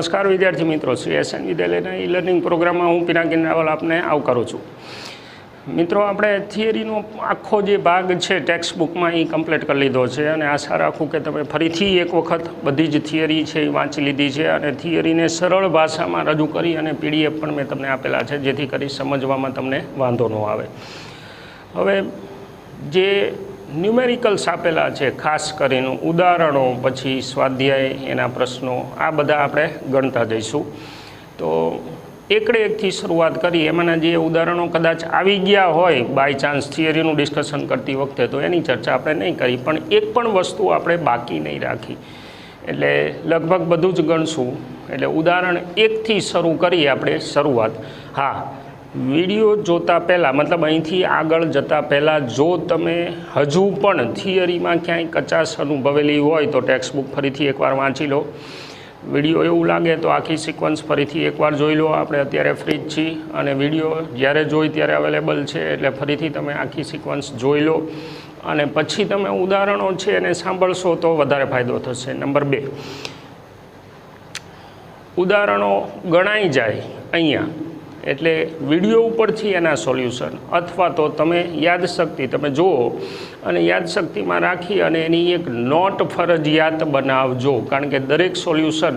નમસ્કાર વિદ્યાર્થી મિત્રો. શ્રી એસએન વિદ્યાલયના ઈ લર્નિંગ પ્રોગ્રામમાં હું પિનાકીન રાવલ આપને આવકારું છું. મિત્રો, આપણે થિયરીનો આખો જે ભાગ છે ટેક્સ્ટ બુકમાં એ કમ્પ્લીટ કરી લીધો છે અને આશા રાખું કે તમે ફરીથી એક વખત બધી જ થિયરી છે એ વાંચી લીધી છે અને થિયરીને સરળ ભાષામાં રજૂ કરી અને પીડીએફ પણ મેં તમને આપેલા છે, જેથી કરી સમજવામાં તમને વાંધો ન આવે. હવે, જે ન્યુમેરિકલ્સ આપેલા છે, ખાસ કરીને ઉદાહરણો, પછી સ્વાધ્યાય, એના પ્રશ્નો, આ બધા આપણે ગણતા જઈશું. તો એકડે એકથી શરૂઆત કરી, એમાંના જે ઉદાહરણો કદાચ આવી ગયા હોય બાય ચાન્સ થિયરીનું ડિસ્કશન કરતી વખતે, તો એની ચર્ચા આપણે નહીં કરી, પણ એક પણ વસ્તુ આપણે બાકી નહીં રાખી. એટલે લગભગ બધું જ ગણશું. એટલે ઉદાહરણ એકથી શરૂ કરી આપણે શરૂઆત. હા વીડિયો જોતા પહેલાં, મતલબ અહીંથી આગળ જતાં પહેલાં, જો તમે હજુ પણ થિયરીમાં ક્યાંય કચાશ અનુભવેલી હોય તો ટેક્સ્ટ બુક ફરીથી એકવાર વાંચી લો. વીડિયો એવું લાગે તો આખી સિક્વન્સ ફરીથી એકવાર જોઈ લો. આપણે અત્યારે ફ્રી જ છીએ અને વીડિયો જ્યારે જોઈ ત્યારે અવેલેબલ છે એટલે ફરીથી તમે આખી સિક્વન્સ જોઈ લો. અને પછી તમે ઉદાહરણો છે એને સાંભળશો તો વધારે ફાયદો થશે. નંબર બે. ઉદાહરણો ગણાઈ જાય અહીંયા. એટલે વીડિયો ઉપરથી એના સોલ્યુશન અથવા તો તમે યાદશક્તિ તમે જુઓ, અને યાદશક્તિમાં રાખી અને એની એક નોટ ફરજિયાત બનાવજો. કારણ કે દરેક સોલ્યુશન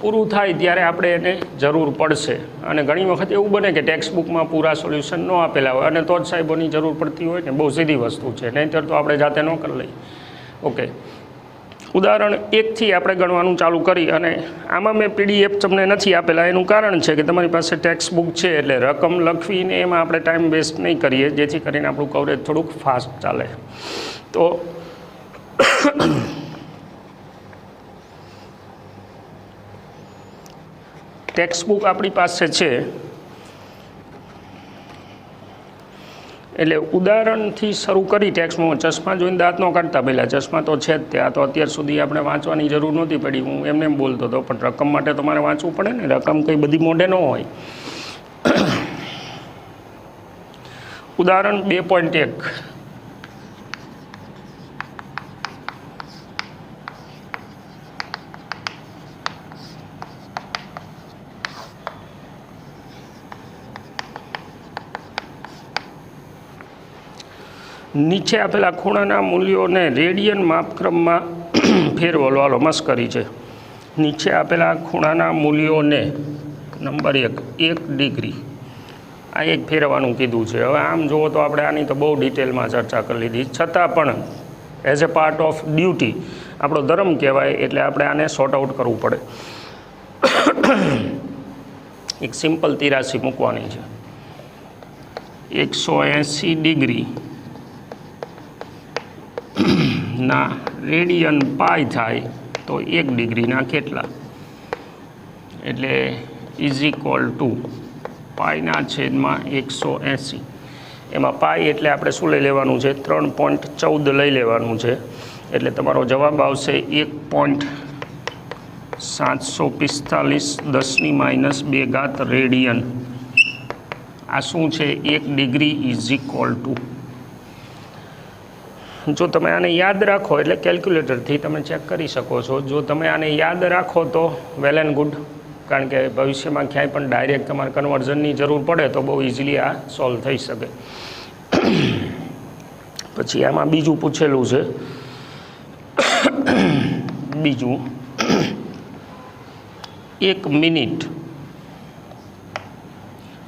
પૂરું થાય ત્યારે આપણે એને જરૂર પડશે. અને ઘણી વખત એવું બને કે ટેક્સ્ટ બુકમાં પૂરા સોલ્યુશન ન આપેલા હોય. અને તો જ સાહેબોની જરૂર પડતી હોય ને, બહુ સીધી વસ્તુ છે. નહીંતર તો આપણે જાતે ન કરી લઈએ. ઓકે ઉદાહરણ એકથી આપણે ગણવાનું ચાલુ કરી અને આમાં મેં પીડીએફ તમને નથી આપેલા. એનું કારણ છે કે તમારી પાસે ટેક્સ્ટ બુક છે એટલે રકમ લખવીને એમાં આપણે ટાઈમ વેસ્ટ નહીં કરીએ, જેથી કરીને આપણું કવરેજ થોડુંક ફાસ્ટ ચાલે. તો ટેક્સ્ટ બુક આપણી પાસે છે. એટલે ઉદાહરણથી શરૂ કરી ટેક્સમાં ચશ્મા જોઈને દાંત ન કાઢતા પહેલાં. ચશ્મા તો છે જ ત્યાં. તો અત્યાર સુધી આપણે વાંચવાની જરૂર નહોતી પડી. હું એમને એમ બોલતો હતો, પણ રકમ માટે તમારે વાંચવું પડે ને? રકમ કંઈ બધી મોઢે ન હોય. ઉદાહરણ બે પોઈન્ટ એક. નીચે આપેલા ખૂણાના મૂલ્યોને રેડિયન માપક્રમમાં ફેરવો લો હાલો, મસ્કરી છે. નીચે આપેલા ખૂણાના મૂલ્યોને નંબર એક એક ડિગ્રી. આ એક ફેરવાનું કીધું છે. હવે આમ જુઓ તો આપણે આની તો બહુ ડિટેલમાં ચર્ચા કરી લીધી. છતાં પણ as a part of duty આપણો ધર્મ કહેવાય એટલે આપણે આને સોર્ટ આઉટ કરવું પડે. એક સિમ્પલ તિરાસી મૂકવાની છે. એકસો એંસી ડિગ્રી ના, રેડિયન પાય થાય તો એક ડિગ્રીના કેટલા? એટલે ઇઝ ઇક્વલ ટુ પાયના છેદમાં એકસો એંસી. એમાં પાય એટલે આપણે શું લઈ લેવાનું છે? ત્રણ પોઈન્ટ ચૌદ લઈ લેવાનું છે. એટલે તમારો જવાબ આવશે એક પોઈન્ટ સાતસો પિસ્તાલીસ દસની માઇનસ બે ઘાત રેડિયન. આ શું છે? એક ડિગ્રી ઇઝ ઇક્વલ ટુ જો તમે આને યાદ રાખો, એટલે કેલ્ક્યુલેટરથી તમે ચેક કરી શકો છો. જો તમે આને યાદ રાખો તો વેલ એન્ડ ગુડ કારણ કે ભવિષ્યમાં ક્યાંય પણ ડાયરેક્ટ તમારે કન્વર્ઝનની જરૂર પડે તો બહુ ઇઝીલી આ સોલ્વ થઈ શકે. પછી આમાં બીજું પૂછેલું છે. બીજું, એક મિનિટ.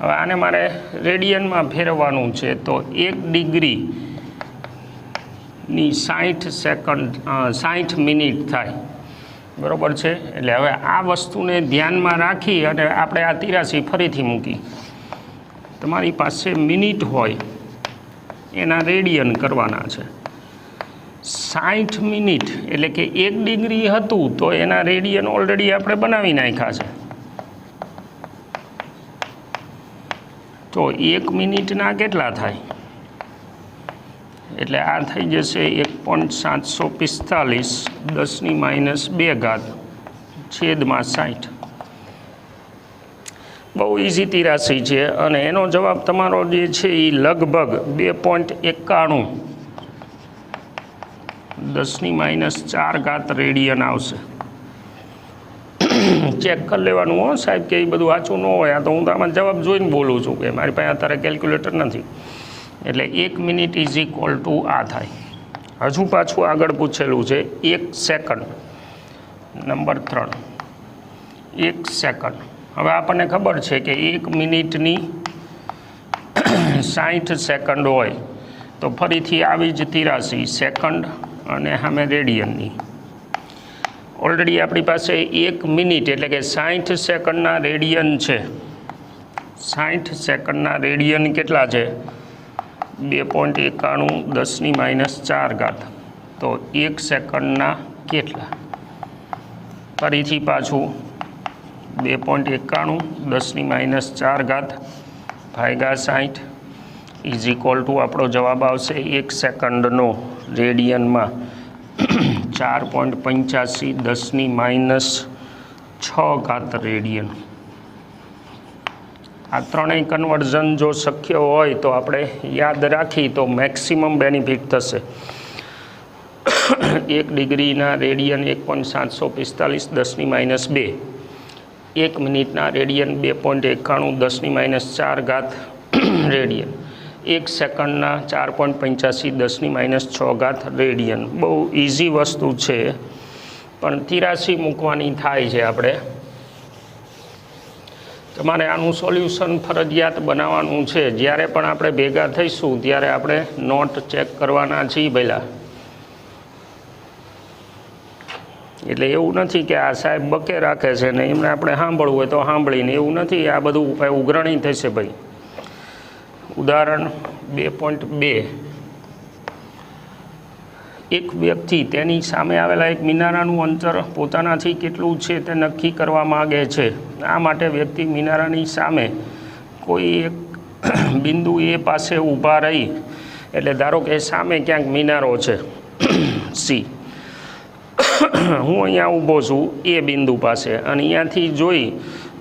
હવે આને મારે રેડિયનમાં ફેરવવાનું છે તો એક ડિગ્રી ની સાઠ સેકન્ડ સાઠ મિનિટ થાય. બરાબર છે? એટલે હવે આ વસ્તુને ધ્યાનમાં રાખી અને આપણે આ તિરાસી ફરીથી મૂકી. તમારી પાસે મિનિટ હોય, એના રેડિયન કરવાના છે. સાઠ મિનિટ એટલે કે એક ડિગ્રી હતું, તો એના રેડિયન ઓલરેડી આપણે બનાવી નાખ્યા છે. તો એક મિનિટના કેટલા થાય? એટલે આ થઈ જશે એક પોઈન્ટ સાતસો પિસ્તાલીસ, દસની માઇનસ બે ઘાત છેદમાં સાઠ. બહુ ઇઝી રાશિ છે અને એનો જવાબ તમારો જે છે એ લગભગ બે પોઈન્ટ એકાણું. દસની માઇનસ ચાર ઘાત રેડિયન આવશે. ચેક કરી લેવાનું હો સાહેબ કે એ બધું વાંચું ન હોય. આ તો હું તો આમાં જવાબ જોઈને બોલું છું કે મારી પાસે અત્યારે કેલ્ક્યુલેટર નથી. એટલે એક મિનિટ ઇઝ ઇક્વલ ટુ આ થાય. હજુ પાછું આગળ પૂછેલું છે, એક સેકન્ડ નંબર ત્રણ એક સેકન્ડ હવે આપણને ખબર છે કે એક મિનિટની સાઠ સેકન્ડ હોય, તો ફરીથી આવી જ તિરાસી સેકન્ડ અને સામે રેડિયનની. ઓલરેડી આપણી પાસે એક મિનિટ, એટલે કે સાઠ સેકન્ડના રેડિયન છે. સાઠ સેકન્ડના રેડિયન કેટલા છે? બે પોઈન્ટ એકાણું દસની માઇનસ ચાર ઘાત. તો એક સેકન્ડના કેટલા? ફરીથી પાછું બે પોઈન્ટ એકાણું દસની માઇનસ ચાર ઘાત ભાગ્યા સાઠ ઇઝ ઇક્વલ ટુ આપણો જવાબ આવશે એક સેકન્ડનો રેડિયનમાં ચાર પોઈન્ટ પંચ્યાસી દસની માઇનસ છ ઘાત રેડિયન. આ ત્રણેય કન્વર્ઝન જો શક્ય હોય તો આપણે યાદ રાખી તો મેક્સિમમ બેનિફિટ થશે. એક ડિગ્રીના રેડિયન એક પોઈન્ટ સાતસો પિસ્તાલીસ, દસની માઇનસ બે. એક મિનિટના રેડિયન બે પોઈન્ટ એકાણું, દસની માઇનસ ચાર ઘાત રેડિયન એક સેકન્ડના ચાર પોઈન્ટ પંચ્યાસી, દસની માઇનસ છ ઘાત રેડિયન બહુ ઇઝી વસ્તુ છે, પણ તિરાસી મૂકવાની થાય છે આપણે. તમારે આનું સોલ્યુશન ફરજિયાત બનાવવાનું છે. જ્યારે પણ આપણે ભેગા થઈશું, ત્યારે આપણે નોટ ચેક કરવાના છીએ પહેલાં એટલે એવું નથી કે આ સાહેબ બકે રાખે છે ને એમને આપણે સાંભળવું હોય તો સાંભળીને એવું નથી, આ બધું ભાઈ ઉઘરણી થશે ભાઈ. ઉદાહરણ બે પોઈન્ટ બે. એક વ્યક્તિ તેની સામે આવેલા એક મિનારાનું અંતર પોતાનાથી કેટલું છે તે નક્કી કરવા માગે છે. આ માટે વ્યક્તિ મિનારાની સામે કોઈ એક બિંદુ એ પાસે ઊભા રહી. એટલે ધારો કે સામે ક્યાંક મિનારો છે. સી. હું અહીંયા ઊભો છું, એ બિંદુ પાસે. અને અહીંયાથી જોઈ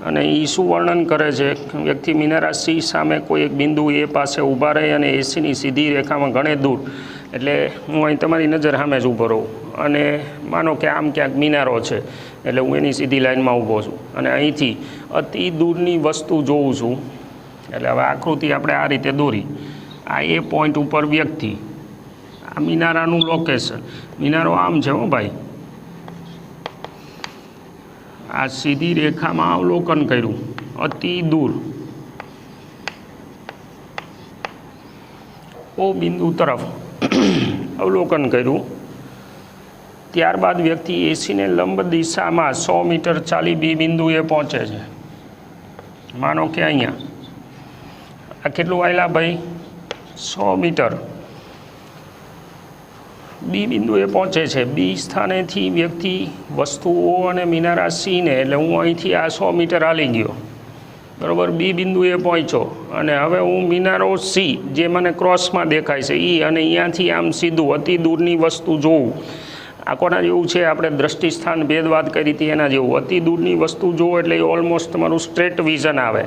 અને એ શું વર્ણન કરે છે, વ્યક્તિ મિનારા સી સામે કોઈ એક બિંદુ એ પાસે ઊભા રહી અને એસીની સીધી રેખામાં ઘણે દૂર એટલે હું અહીં તમારી નજર સામે જ ઊભો રહું. અને માનો કે આમ ક્યાંક મિનારો છે, એટલે હું એની સીધી લાઈનમાં ઊભો છું. અને અહીંથી અતિ દૂરની વસ્તુ જોઉં છું. એટલે હવે આકૃતિ આપણે આ રીતે દોરી. આ એ પોઈન્ટ ઉપર વ્યક્તિ. આ મિનારાનું લોકેશન મિનારો આમ છે હો ભાઈ. આ સીધી રેખામાં અવલોકન કર્યું. અતિ દૂર. ઓ બિંદુ તરફ. અવલોકન કર્યું. ત્યારબાદ વ્યક્તિ એસીને લંબ દિશામાં સો મીટર ચાલી બી બિંદુએ પહોંચે છે. માનો કે અહીંયા. આ કેટલું આવેલા ભાઈ? સો મીટર. બી બિંદુએ પહોંચે છે. બી સ્થાનેથી વ્યક્તિ વસ્તુઓ અને મિનારા સીને એટલે હું અહીંથી આ સો મીટર હાલી ગયો. બરાબર? બી બિંદુએ પહોંચ્યો. અને હવે હું મિનારો સી, જે મને ક્રોસમાં દેખાય છે એ અને અહીંયાથી આમ સીધું, અતિ દૂરની વસ્તુ જોઉં આ કોના જેવું છે, આપણે દ્રષ્ટિસ્થાન ભેદ વાત કરી હતી એના જેવું. અતિ દૂરની વસ્તુ જોવો એટલે એ ઓલમોસ્ટ તમારું સ્ટ્રેટ વિઝન આવે.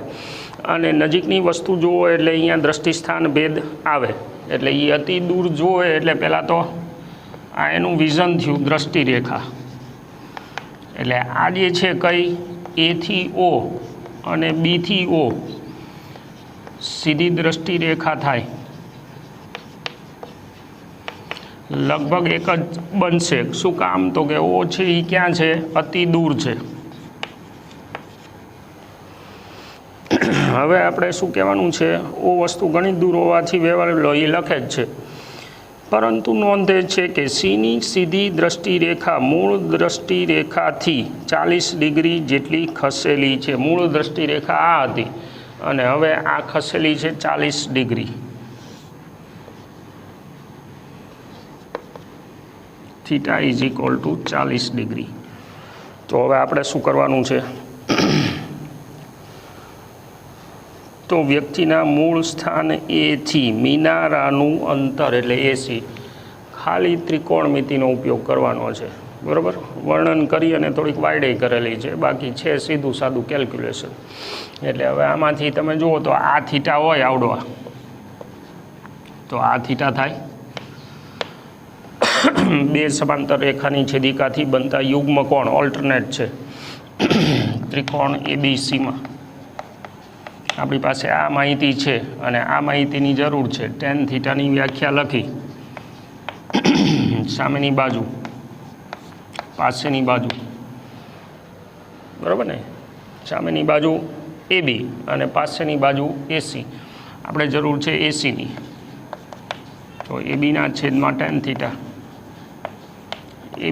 અને નજીકની વસ્તુ જોવો એટલે અહીંયા દ્રષ્ટિસ્થાન ભેદ આવે. એટલે એ અતિ દૂર જોવે એટલે પહેલાં તો આ એનું વિઝન થયું, દ્રષ્ટિરેખા. એટલે આ જે છે, કઈ એથી ઓ અને બીથી ઓ સીધી દ્રષ્ટિ રેખા થાય. લગભગ એક જ બનશે. શું કામ? તો કે ઓ છે એ ક્યાં છે? અતિ દૂર છે. હવે આપણે શું કહેવાનું છે? ઓ વસ્તુ ઘણી દૂર હોવાથી વ્યવહાર એ લખે જ છે. પરંતુ નોંધે છે કે સીની સીધી દ્રષ્ટિરેખા મૂળ દ્રષ્ટિરેખાથી ચાલીસ ડિગ્રી જેટલી ખસેલી છે. મૂળ દ્રષ્ટિરેખા આ હતી અને હવે આ ખસેલી છે ચાલીસ degree. Theta is equal to ચાલીસ ડિગ્રી. તો હવે આપણે શું કરવાનું છે? તો વ્યક્તિના મૂળ સ્થાન એથી મિનારાનું અંતર એટલે એસી ખાલી ત્રિકોણમિતિનો ઉપયોગ કરવાનો છે. બરાબર? વર્ણન કરી અને થોડીક વાયડે કરેલી છે. બાકી છે સીધું સાદું કેલ્ક્યુલેશન. એટલે હવે આમાંથી તમે જુઓ તો આ થીટા હોય આવડવા તો આ થીટા થાય. બે સમાંતર રેખાની છેદિકાથી બનતા યુગ્મ કોણ ઓલ્ટરનેટ છે. ત્રિકોણ એબીસીમાં આપણી પાસે આ માહિતી છે અને આ માહિતીની જરૂર છે. ટેન થીટાની વ્યાખ્યા લખી. સામેની બાજુ. પાસેની બાજુ. બરાબર ને? સામેની બાજુ એબી અને પાસેની બાજુ એસી આપણે જરૂર છે એસીની તો એ બીના છેદમાં ટેન થીટા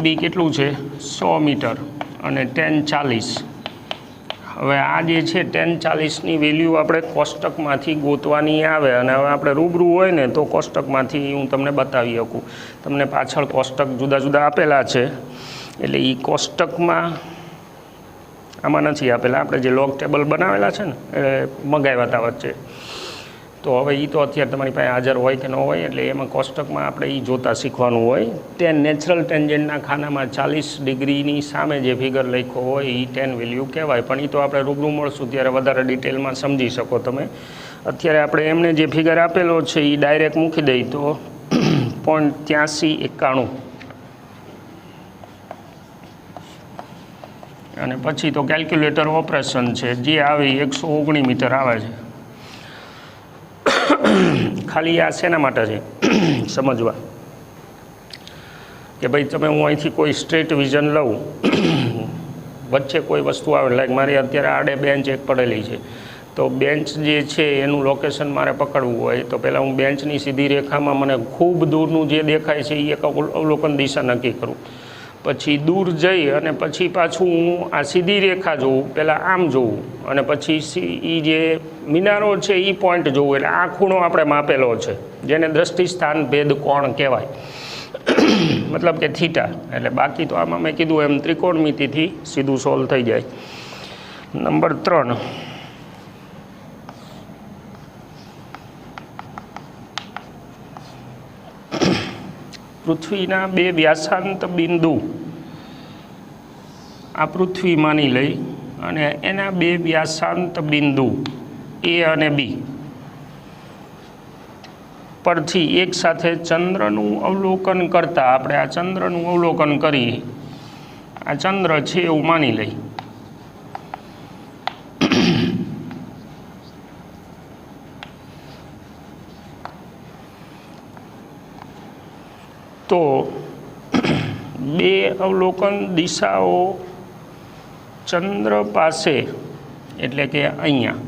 બી કેટલું છે? સો મીટર અને ટેન ચાલીસ. હવે આ જે છે ટેન ચાલીસની વેલ્યુ આપણે કોષ્ટકમાંથી ગોતવાની આવે અને હવે આપણે રૂબરૂ હોય ને તો કોષ્ટકમાંથી હું તમને બતાવી શકું. તમને પાછળ કોષ્ટક જુદા જુદા આપેલા છે. એટલે એ કોષ્ટકમાં આમાં નથી આપેલા. આપણે જે લોગ ટેબલ બનાવેલા છે ને, એ મગાવ્યા હતા વચ્ચે. તો હવે એ તો અત્યારે તમારી પાસે હાજર હોય કે ન હોય, એટલે એમાં કોષ્ટકમાં આપણે એ જોતા શીખવાનું હોય. ટેન નેચરલ ટેન્જન્ટના ખાનામાં ચાલીસ ડિગ્રીની સામે જે ફિગર લખ્યો હોય એ ટેન વેલ્યુ કહેવાય. પણ એ તો આપણે રૂબરૂ મળશું ત્યારે વધારે ડિટેલમાં સમજી શકો તમે. અત્યારે આપણે એમને જે ફિગર આપેલો છે એ ડાયરેક્ટ મૂકી દઈ તો પોઈન્ટ ત્યાંસી એકાણું. અને પછી તો કેલ્ક્યુલેટર ઓપરેશન છે. જે આવે એકસો ઓગણીસ મીટર આવે છે. ખાલી આ શેના માટે છે? સમજવા. કે ભાઈ તમે હું અહીંથી કોઈ સ્ટ્રેટ વિઝન લઉં, વચ્ચે કોઈ વસ્તુ આવે, લાઈક મારી અત્યારે આડે બેન્ચ એક પડેલી છે. તો બેન્ચ જે છે એનું લોકેશન મારે પકડવું હોય, તો પહેલાં હું બેન્ચની સીધી રેખામાં મને ખૂબ દૂરનું જે દેખાય છે એ એક અવલો- અવલોકન દિશા નક્કી કરું. પછી દૂર જઈ અને પછી પાછું હું આ સીધી રેખા જોઉં પહેલાં આમ જોઉં અને પછી એ જે મિનારો છે એ પોઈન્ટ જોઉં, એટલે આ ખૂણો આપણે માપેલો છે, જેને દ્રષ્ટિ સ્થાન ભેદ કોણ કહેવાય. મતલબ કે થીટા એટલે બાકી તો આમાં મેં કીધું એમ ત્રિકોણમિતિથી સીધું સોલ્વ થઈ જાય. નંબર ત્રણ. પૃથ્વીના બે વ્યાસાંત બિંદુ આ પૃથ્વી માની લઈ અને એના બે વ્યાસાંત બિંદુ એ અને બી. પરથી એકસાથે ચંદ્રનું અવલોકન કરતાં આપણે આ ચંદ્રનું અવલોકન કરી. આ ચંદ્ર છે એવું માની લઈ. તો બે અવલોકન દિશાઓ ચંદ્ર પાસે, એટલે કે અહીંયા.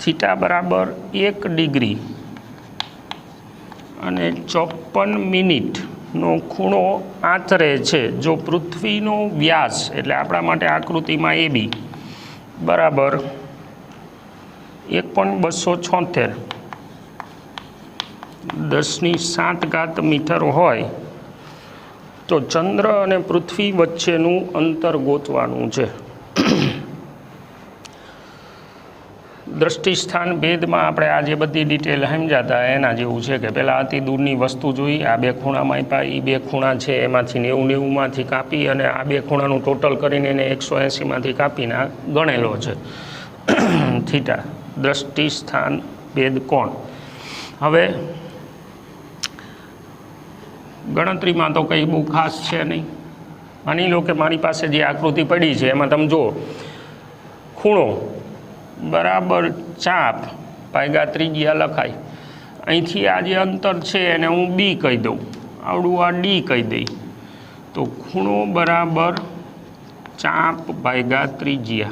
થીટા બરાબર એક ડિગ્રી અને ચોપન મિનિટનો ખૂણો આંતરે છે, જો પૃથ્વીનો વ્યાસ, એટલે આપણા માટે આકૃતિમાં એ બી, બરાબર એક પોઈન્ટ બસો છોતેર. દસની સાત ઘાત મીટર હોય, તો ચંદ્ર અને પૃથ્વી વચ્ચેનું અંતર ગોતવાનું છે. દ્રષ્ટિસ્થાન ભેદમાં આપણે આ જે બધી ડિટેલ સમજાતા એના જેવું છે કે પહેલાં અતિ દૂરની વસ્તુ જોઈ, આ બે ખૂણામાં આપ્યા એ બે ખૂણા છે, એમાંથી નેવું નેવુંમાંથી કાપી અને આ બે ખૂણાનું ટોટલ કરીને એને એકસો એંસીમાંથી કાપીને ગણેલો છે. થીટા, દ્રષ્ટિસ્થાન ભેદ કોણ? હવે ગણતરીમાં તો કંઈ બહુ ખાસ છે નહીં. માની લો કે મારી પાસે જે આકૃતિ પડી છે, એમાં તમે જુઓ. ખૂણો બરાબર ચાપ પાયગા ત્રિજ્યા લખાય. અહીંથી આ જે અંતર છે એને હું બી કહી દઉં. આવડું આ ડી કહી દઈ. તો ખૂણો બરાબર ચાપ ભાગ્યા ત્રિજ્યા.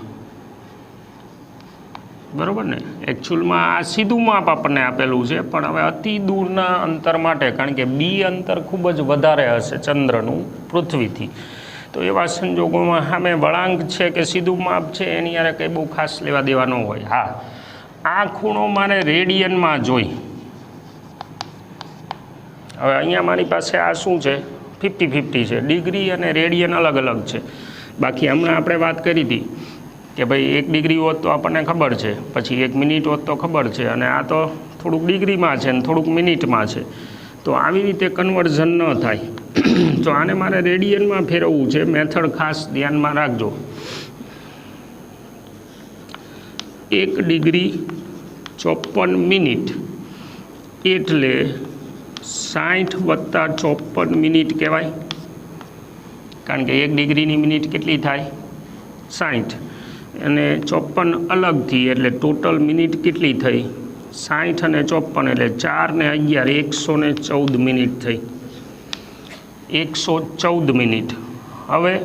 બરાબર ને? એકચ્યુઅલમાં આ સીધું માપ આપણને આપેલું છે, પણ હવે અતિ દૂરના અંતર માટે, કારણ કે બી અંતર ખૂબ જ વધારે હશે ચંદ્રનું પૃથ્વીથી. તો એવા સંજોગોમાં સામે વળાંક છે કે સીધું માપ છે, એની યારે કંઈ બહુ ખાસ લેવા દેવા ન હોય. હા. આ ખૂણો મારે રેડિયનમાં જોઈ. હવે અહીંયા મારી પાસે આ શું છે? ફિફ્ટી ફિફ્ટી છે. ડિગ્રી અને રેડિયન અલગ અલગ છે. બાકી હમણાં આપણે વાત કરી હતી. કે ભાઈ એક ડિગ્રી હોત તો આપણને ખબર છે, પછી એક મિનિટ હોત તો ખબર છે, અને આ તો થોડુંક ડિગ્રીમાં છે ને થોડુંક મિનિટમાં છે. તો આવી રીતે કન્વર્ઝન ન થાય. તો આને મારે રેડિયનમાં ફેરવવું છે મેથડ ખાસ ધ્યાનમાં રાખજો. એક ડિગ્રી ચોપન મિનિટ એટલે સાઠ વત્તા ચોપન મિનિટ કહેવાય. કારણ કે એક ડિગ્રીની મિનિટ કેટલી થાય? સાઠ અને ચોપન અલગથી, એટલે ટોટલ મિનિટ કેટલી થઈ? સાઠ અને ચોપન એટલે ચાર ને અગિયાર, એકસો ને ચૌદ મિનિટ થઈ. એકસો ચૌદ મિનિટ. હવે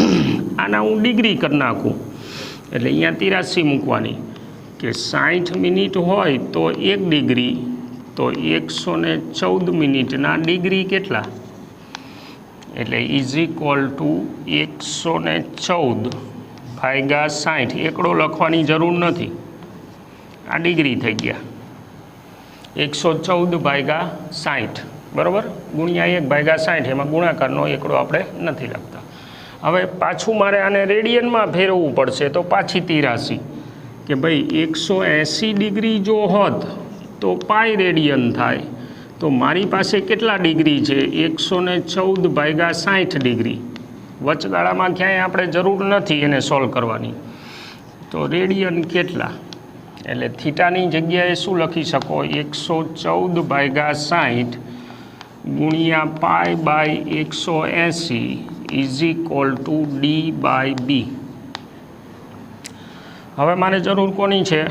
આના હું ડિગ્રી કરી નાખું. એટલે અહીંયા તિરાસી મૂકવાની. કે સાઠ મિનિટ હોય તો એક ડિગ્રી, તો એકસો ને ચૌદ મિનિટના ડિગ્રી કેટલા? એટલે ઇઝ ઇક્વલ ટુ એકસો ને ચૌદ. ભાગ્યા સાઠ. એકડો લખવાની જરૂર નથી. આ ડિગ્રી થઈ ગયા. એકસો ચૌદ ભાગ્યા સાઠ. બરાબર? ગુણ્યા એક ભાગ્યા સાઠ. એમાં ગુણાકારનો એકડો આપણે નથી લખતા. હવે પાછું મારે આને રેડિયનમાં ફેરવવું પડશે. તો પાછી તિરાસી કે ભાઈ, એકસો એંસી ડિગ્રી જો હોત, તો પાય રેડિયન થાય. તો મારી પાસે કેટલા ડિગ્રી છે? એકસો ને ચૌદ ભાગ્યા સાઠ ડિગ્રી. વચગાળામાં ક્યાંય આપણે જરૂર નથી એને સોલ્વ કરવાની. તો રેડિયન કેટલા? એટલે થીટાની જગ્યાએ શું લખી શકો? એકસો ચૌદ ભાગ્યા સાઠ ગુણ્યા પાય બાય એકસો એંસી is equal to D by B હવે મારે જરૂર કોની છે?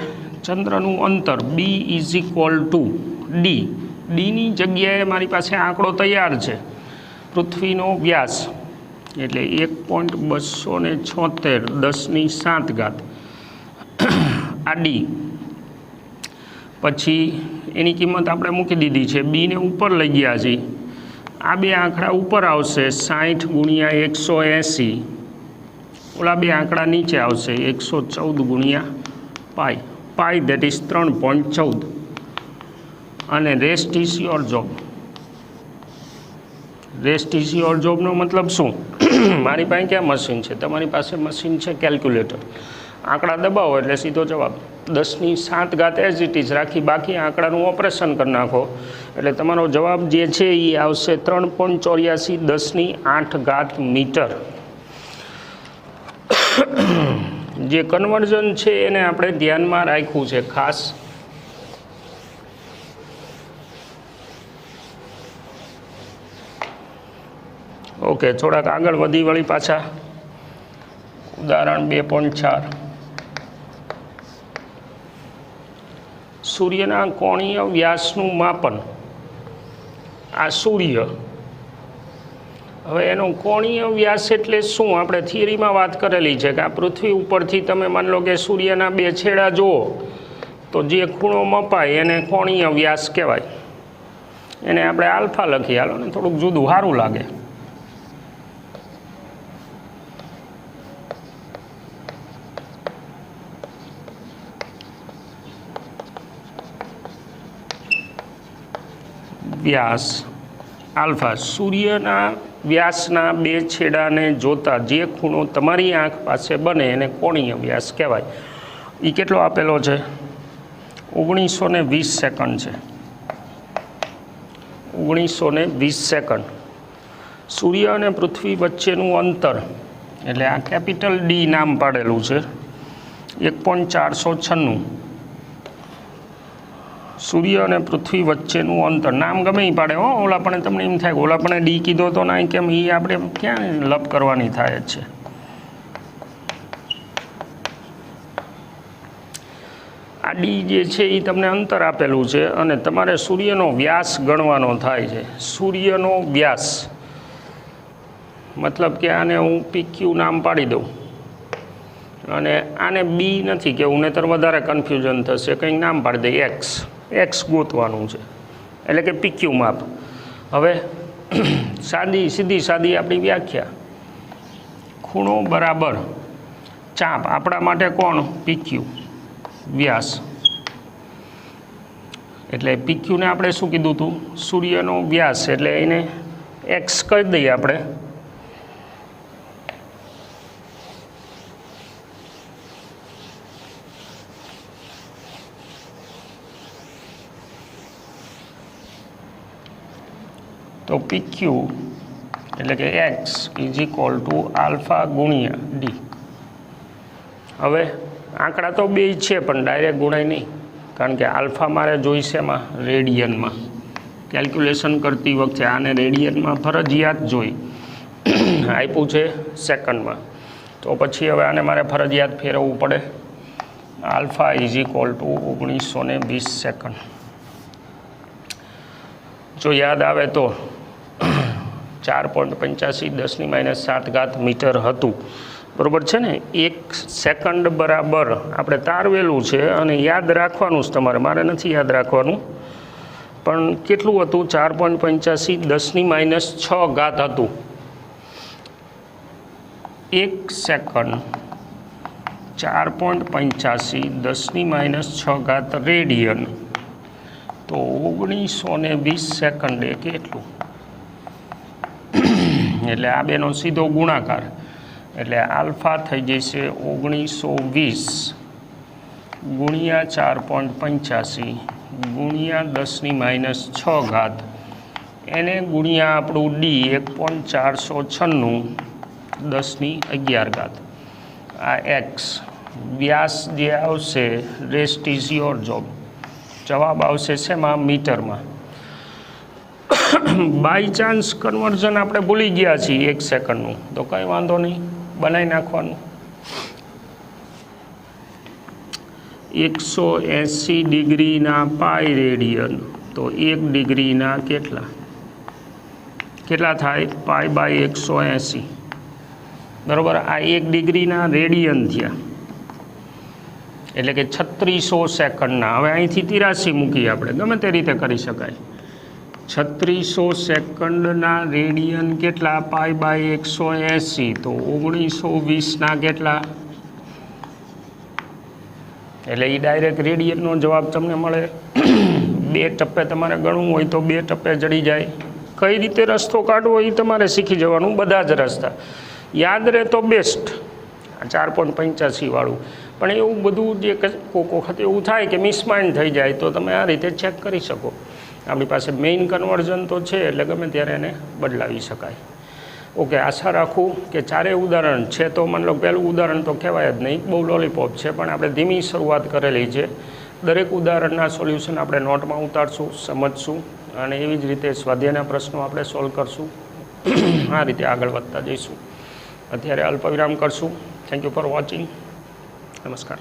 ચંદ્રનું અંતર B is equal to D ડીની જગ્યાએ મારી પાસે આંકડો તૈયાર છે. પૃથ્વીનો વ્યાસ એટલે એક પોઈન્ટ બસો ને છોતેર દસની સાત ઘાત. આડી. પછી એની કિંમત આપણે મૂકી દીધી છે. બીને ઉપર લઈ ગયા છીએ આ બે આંકડા ઉપર આવશે સાઠ ગુણ્યા એકસો એંસી. ઓલા બે આંકડા નીચે આવશે, એકસો ચૌદ ગુણ્યા પાઈ. પાઈ દેટ ઇઝ ત્રણ પોઈન્ટ ચૌદ. અને rest is your job rest is your જોબનો મતલબ શું? મારી પાસે ક્યાં મશીન છે? તમારી પાસે મશીન છે કેલ્ક્યુલેટર આંકડા દબાવો એટલે સીધો જવાબ. દસની સાત ઘાત એઝ ઇટ ઇઝ રાખી બાકી આંકડાનું ઓપરેશન કરી નાખો. એટલે તમારો જવાબ જે છે એ આવશે ત્રણ પોઈન્ટ ચોર્યાસી દસની આઠ ઘાત મીટર. જે કન્વર્ઝન છે એને આપણે ધ્યાનમાં રાખ્યું છે. ખાસ ઓકે, થોડાક આગળ વધી વળી પાછા. ઉદાહરણ બે પોઈન્ટ ચાર. સૂર્યના કોણીય વ્યાસનું માપન. આ સૂર્ય. હવે એનો કોણીય વ્યાસ એટલે શું? આપણે થિયરીમાં વાત કરેલી છે કે આ પૃથ્વી ઉપરથી તમે માની લો કે સૂર્યના બે છેડા જુઓ, તો જે ખૂણો મપાય એને કોણીય વ્યાસ કહેવાય. એને આપણે આલ્ફા લખી હાલો ને, થોડુંક જુદું, સારું લાગે. વ્યાસ, આલ્ફા, સૂર્યના વ્યાસના બે છેડાને જોતા જે ખૂણો તમારી આંખ પાસે બને એને કોણીય વ્યાસ કહેવાય. એ કેટલો આપેલો છે? ઓગણીસો ને વીસ સેકન્ડ છે. ઓગણીસો ને વીસ સેકન્ડ. સૂર્ય અને પૃથ્વી વચ્ચેનું અંતર, એટલે આ કેપિટલ ડી નામ પાડેલું છે, એક પોઈન્ટ ચારસો છન્નું. સૂર્ય અને પૃથ્વી વચ્ચેનું અંતર. નામ ગમે એ પાડે. હો ઓલા પણ તમને એમ થાય કે ઓલા પણ ડી કીધો તો ના, કેમ એ આપણે ક્યાં લપ કરવાની થાય છે? આ ડી જે છે એ તમને અંતર આપેલું છે અને તમારે સૂર્યનો વ્યાસ ગણવાનો થાય છે. સૂર્યનો વ્યાસ. મતલબ કે આને હું પીક્યુ નામ પાડી દઉં. અને આને બી નથી કેવું નેતર વધારે કન્ફ્યુઝન થશે. કંઈક નામ પાડી દે, એક્સ. એક્સ ગોતવાનું છે. એટલે કે પીક્યુ માપ. હવે સાદી, સીધી સાદી આપણી વ્યાખ્યા. ખૂણો બરાબર ચાપ આપણા માટે કોણ? પીક્યુ વ્યાસ. એટલે પીક્યુને આપણે શું કીધું હતું સૂર્યનો વ્યાસ. એટલે એને એક્સ કરી દઈએ આપણે. તો પીક્યુ એટલે કે X is equal to alpha ગુણ્યા ડી હવે આંકડા તો બે છે, પણ ડાયરેક્ટ ગુણાય નહીં. કારણ કે આલ્ફા મારે જોઈશે એમાં રેડિયનમાં કેલ્ક્યુલેશન કરતી વખતે આને રેડિયનમાં ફરજિયાત જોઈ. આપ્યું છે સેકન્ડમાં તો પછી હવે આને મારે ફરજિયાત ફેરવવું પડે. આલ્ફા ઇઝ ઇક્વલ ટુ ઓગણીસો ને વીસ સેકન્ડ જો યાદ આવે તો ચાર પોઈન્ટ પંચ્યાસી, દસની માઇનસ સાત ઘાત મીટર હતું. બરાબર છે ને? એક સેકન્ડ બરાબર. આપણે તારવેલું છે અને યાદ રાખવાનું જ તમારે. મારે નથી યાદ રાખવાનું. પણ કેટલું હતું? ચાર પોઈન્ટ પંચ્યાસી, દસની માઇનસ છ ઘાત હતું. એક સેકન્ડ. ચાર પોઈન્ટ પંચ્યાસી, દસની માઇનસ છ ઘાત રેડિયન. તો ઓગણીસો ને વીસ સેકન્ડે કેટલું? એટલે આ બેનો સીધો ગુણાકાર. એટલે આલ્ફા થઈ જશે ઓગણીસો વીસ. ગુણ્યા ચાર પોઈન્ટ પંચ્યાસી. ગુણ્યા દસની માઇનસ છ ઘાત. એને ગુણ્યા આપણું ડી એક પોઈન્ટ ચારસો છન્નું, દસની અગિયાર ઘાત. આ એક્સ. વ્યાસ જે આવશે, રેસ્ટ ઇઝ યોર જોબ. જવાબ આવશે શેમાં? મીટરમાં. બાય ચાન્સ કન્વર્ઝન આપણે ભૂલી ગયા છીએ એક સેકન્ડનું. તો કંઈ વાંધો નહીં. બનાવી નાખવાનું. એકસો એંસી ડિગ્રીના પાય રેડિયન. તો એક ડિગ્રીના કેટલા? કેટલા થાય? પાય બાય એકસો એંસી. બરાબર? આ એક ડિગ્રીના રેડિયન થયા. એટલે કે છત્રીસો સેકન્ડના. હવે અહીંથી તિરાસી મૂકીએ આપણે. ગમે તે રીતે કરી શકાય. છત્રીસો સેકન્ડના રેડિયન કેટલા? પાય બાય એકસો એંસી. તો ઓગણીસો વીસના કેટલા? એટલે એ ડાયરેક્ટ રેડિયનનો જવાબ તમને મળે. બે ટપ્પે તમારે ગણવું હોય તો બે ટપ્પે જડી જાય. કઈ રીતે રસ્તો કાઢવો એ તમારે શીખી જવાનું બધા જ રસ્તા. યાદ રહે તો બેસ્ટ ચાર પોઈન્ટ પંચ્યાસી વાળું. પણ એવું બધું જે કોક વખત એવું થાય કે મિસમાઇન્ડ થઈ જાય તો તમે આ રીતે ચેક કરી શકો. આપણી પાસે મેઇન કન્વર્ઝન તો છે, એટલે ગમે ત્યારે એને બદલાવી શકાય. ઓકે આશા રાખું કે ચારેય ઉદાહરણ છે, તો માની લો પહેલું ઉદાહરણ તો કહેવાય જ નહીં, બહુ લોલીપોપ છે, પણ આપણે ધીમી શરૂઆત કરેલી છે. દરેક ઉદાહરણના સોલ્યુશન આપણે નોટમાં ઉતારશું, સમજશું, અને એવી જ રીતે સ્વાધ્યાયના પ્રશ્નો આપણે સોલ્વ કરશું. આ રીતે આગળ વધતા જઈશું. અત્યારે અલ્પવિરામ કરશું. થેન્ક યુ ફોર વોચિંગ નમસ્કાર.